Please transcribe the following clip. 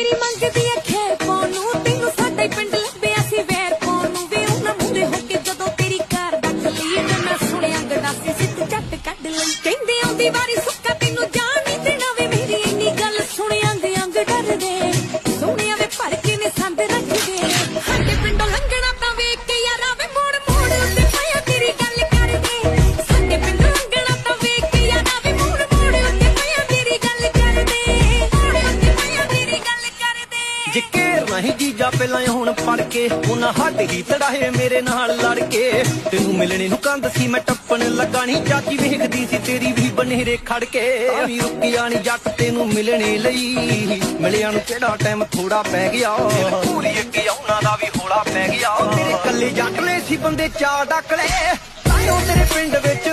ਤੇਰੀ ਮੰਗਦੀ ਐ ਖੈਰ ਪਾਉਣ ਨੂੰ ਤੈਨੂੰ ਸਾਡੇ ਪਿੰਡ ਲੱਭਿਆ ਸੀ ਵੈਰ ਪਾਉਣ। ਨੂੰ ਵੇ ਉਹਨਾਂ ਮੂਹਰੇ ਹੋ ਕੇ ਜਦੋਂ ਤੇਰੀ ਕਾਰ ਡੱਕ ਲਈ ਤੇ ਮੈਂ ਸੁਣਿਆ ਗਡਾਸੀ ਸੀ ਝੱਟ ਕੱਢ ਲਈ। ਕਹਿੰਦੇ ਆਉਂਦੀ ਵਾਰੀ ਸੁੱਕਾ ਤੈਨੂੰ ਜਾਣ ਨਹੀਂ ਦੇਣਾ ਵੇ ਮੇਰੀ ਇੰਨੀ ਗੱਲ ਸੁਣਿਆ ਦੇ। ਅੰਗ ਡਰਦੇ ਜੇ ਘੇਰ ਨਹੀਂ ਜੀਜਾ ਪਹਿਲਾਂ ਹੁਣ ਫੜ ਕੇ। ਉਹਨਾਂ ਹੱਡ ਹੀ ਤੜਾਏ ਮੇਰੇ ਨਾਲ ਲੜ ਕੇ। ਤੈਨੂੰ ਮਿਲਣੇ ਨੂੰ ਕੰਧ ਸੀ ਮੈਂ ਟੱਪਣ ਲੱਗਾ ਨੀ। ਚਾਚੀ ਵੇਖਦੀ ਸੀ ਤੇਰੀ ਵੀ ਬਨੇਰੇ ਖੜ ਕੇ। ਤਾਂ ਵੀ ਰੁਕਿਆ ਨੀ ਜੱਟ ਤੈਨੂੰ ਮਿਲਣੇ ਲਈ। ਮਿਲਿਆ ਨੂੰ ਕਿਹੜਾ ਟਾਈਮ ਥੋੜਾ ਪੈ ਗਿਆ। ਪੂਰੀ ਅੱਗੇ ਉਹਨਾਂ ਦਾ ਵੀ ਹੋਲਾ ਪੈ ਗਿਆ। ਤੇਰੇ ਕੱਲੇ ਜੱਟ ਨੇ ਸੀ ਬੰਦੇ ਚਾਰ ਡੱਕ ਲਏ। ਤਾਈਓ ਤੇਰੇ ਪਿੰਡ ਵਿੱਚ